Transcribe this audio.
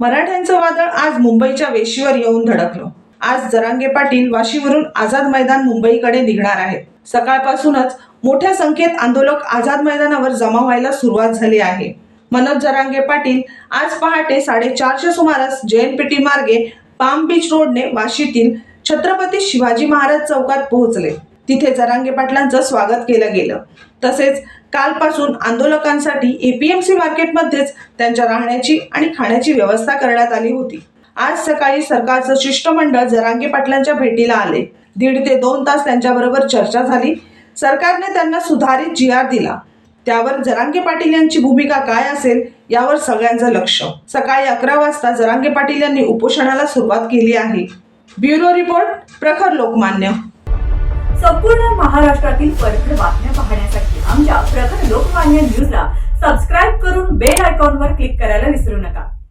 मराठ्यांचं वादळ आज मुंबईच्या वेशीवर येऊन धडकलं. आज जरांगे पाटील वाशीवरून आझाद मैदान मुंबईकडे निघणार आहेत. सकाळपासूनच मोठ्या संख्येत आंदोलक आझाद मैदानावर जमा व्हायला सुरुवात झाली आहे. मनोज जरांगे पाटील आज पहाटे साडेचारच्या सुमारास जेएनपीटी मार्गे पाम बीच रोडने वाशीतील छत्रपती शिवाजी महाराज चौकात पोहोचले. तिथे जरांगे पाटलांचं स्वागत केलं गेलं. तसेच कालपासून आंदोलकांसाठी एपीएमसी मार्केटमध्येच त्यांच्या राहण्याची आणि खाण्याची व्यवस्था करण्यात आली होती. आज सकाळी सरकारचं शिष्टमंडळ जरांगे पाटलांच्या भेटीला आले. दीड ते दोन तास त्यांच्याबरोबर चर्चा झाली. सरकारने त्यांना सुधारित जी आर दिला. त्यावर जरांगे पाटील यांची भूमिका काय असेल यावर सगळ्यांचं लक्ष. सकाळी अकरा वाजता जरांगे पाटील यांनी उपोषणाला सुरुवात केली आहे. ब्युरो रिपोर्ट प्रखर लोकमान्य. संपूर्ण महाराष्ट्रातील परखड बातम्या पाहण्यासाठी आमच्या प्रखर लोकमान्य न्यूजला सबस्क्राईब करून बेल आयकॉनवर क्लिक करायला विसरू नका.